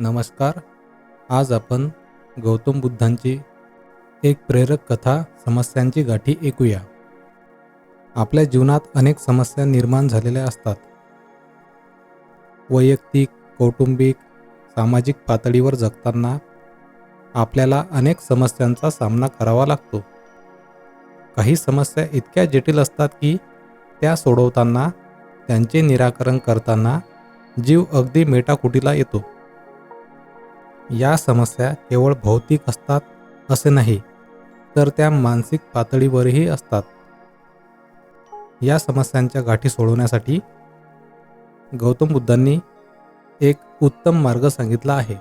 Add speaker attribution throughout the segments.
Speaker 1: नमस्कार. आज आपण गौतम बुद्धांची एक प्रेरक कथा समस्यांची गाठी ऐकूया. आपल्या जीवनात अनेक समस्या निर्माण झालेल्या असतात. वैयक्तिक कौटुंबिक सामाजिक पातळीवर जगताना आपल्याला अनेक समस्यांचा सामना करावा लागतो. काही समस्या इतक्या जटिल असतात की त्या सोडवताना त्यांचे निराकरण करताना जीव अगदी मेटाकुटीला येतो. या समस्या केवळ भौतिक असतात असे नाही तर त्या मानसिक पातळीवरही असतात. या समस्यांच्या गाठी सोडवण्यासाठी गौतम बुद्धांनी एक उत्तम मार्ग सांगितला आहे.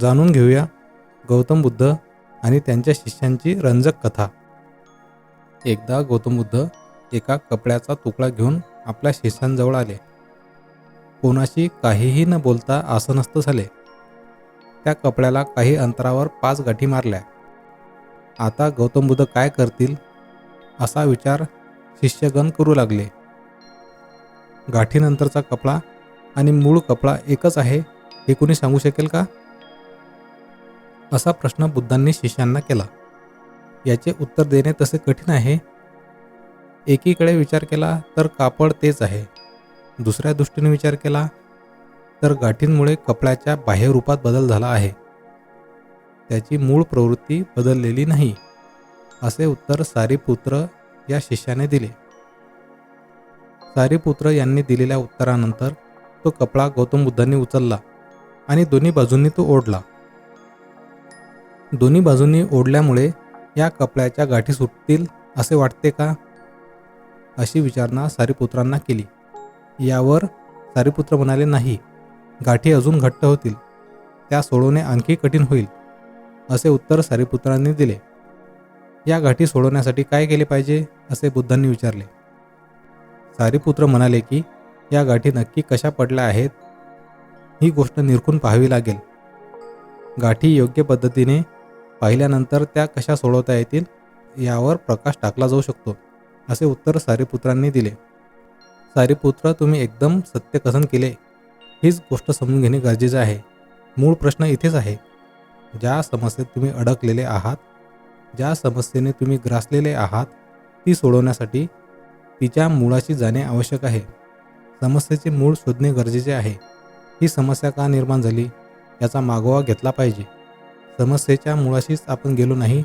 Speaker 1: जाणून घेऊया गौतम बुद्ध आणि त्यांच्या शिष्यांची रंजक कथा. एकदा गौतम बुद्ध एका कपड्याचा तुकडा घेऊन आपल्या शिष्यांजवळ आले. कोणाशी काहीही न बोलता आसनस्थ झाले. त्या कपड्याला काही अंतरावर पाच गाठी मारल्या. आता गौतम बुद्ध काय करतील? असा विचार शिष्यगण करू लागले. गाठीनंतरचा कपडा आणि मूळ कपडा एकच आहे हे कोणी सांगू शकेल का? असा प्रश्न बुद्धांनी शिष्यांना केला. याचे उत्तर देणे तसे कठीण आहे. एकीकडे विचार केला तर कापड तेच आहे. दुसऱ्या दृष्टीने विचार केला तर गाठींमुळे कपड्याच्या बाह्यरूपात बदल झाला आहे. त्याची मूळ प्रवृत्ती बदललेली नाही असे उत्तर सारीपुत्र या शिष्याने दिले. सारीपुत्र यांनी दिलेल्या उत्तरानंतर तो कपडा गौतम बुद्धांनी उचलला आणि दोन्ही बाजूंनी तो ओढला. दोन्ही बाजूंनी ओढल्यामुळे या कपड्याच्या गाठी सुटतील असे वाटते का? अशी विचारणा सारीपुत्रांना केली. यावर सारीपुत्र म्हणाले नाही. गाठी अजून घट्ट होतील. त्या सोडवणे आणखी कठीण होईल असे उत्तर सारीपुत्रांनी दिले. या गाठी सोडवण्यासाठी काय केले पाहिजे असे बुद्धांनी विचारले. सारीपुत्र म्हणाले की या गाठी नक्की कशा पडल्या आहेत? ही गोष्ट निरखून पाहावी लागेल. गाठी योग्य पद्धतीने पाहिल्यानंतर त्या कशा सोडवता येतील यावर प्रकाश टाकला जाऊ शकतो असे उत्तर सारीपुत्रांनी दिले. सारीपुत्र तुम्ही एकदम सत्यकथन केले. हीच गोष्ट समजून घेणे गरजेचे आहे. मूळ प्रश्न इथेच आहे. ज्या समस्येत तुम्ही अडकलेले आहात ज्या समस्येने तुम्ही ग्रासलेले आहात ती सोडवण्यासाठी तिच्या मुळाशी जाणे आवश्यक आहे. समस्येचे मूळ शोधणे गरजेचे आहे. ही समस्या का निर्माण झाली याचा मागोवा घेतला पाहिजे. समस्येच्या मुळाशीच आपण गेलो नाही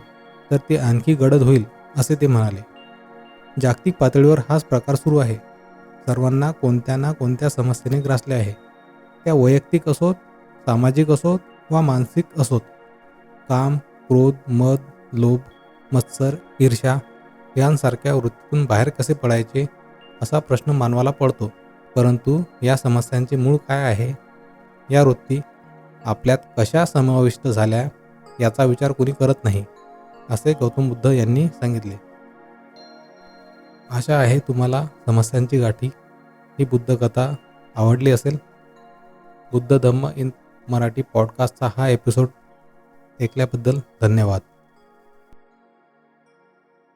Speaker 1: तर ती आणखी गडद होईल असे ते म्हणाले. जागतिक पातळीवर हाच प्रकार सुरू आहे. सर्वांना कोणत्या ना कोणत्या समस्येने ग्रासले आहे. त्या वैयक्तिक असोत सामाजिक असोत वा मानसिक असोत. काम क्रोध मद लोभ मत्सर ईर्ष्या यांसारख्या वृत्तीतून बाहेर कसे पडायचे असा प्रश्न मानवाला पडतो. परंतु या समस्यांचे मूळ काय आहे? या वृत्ती आपल्यात कशा समाविष्ट झाल्या याचा विचार कोणी करत नाही असे गौतम बुद्ध यांनी सांगितले. आशा आहे तुम्हाला समस्यांची गाठी ही बुद्धकथा आवडली असेल. बुद्ध धम्म इन मराठी पॉडकास्टचा हा एपिसोड ऐकल्याबद्दल धन्यवाद.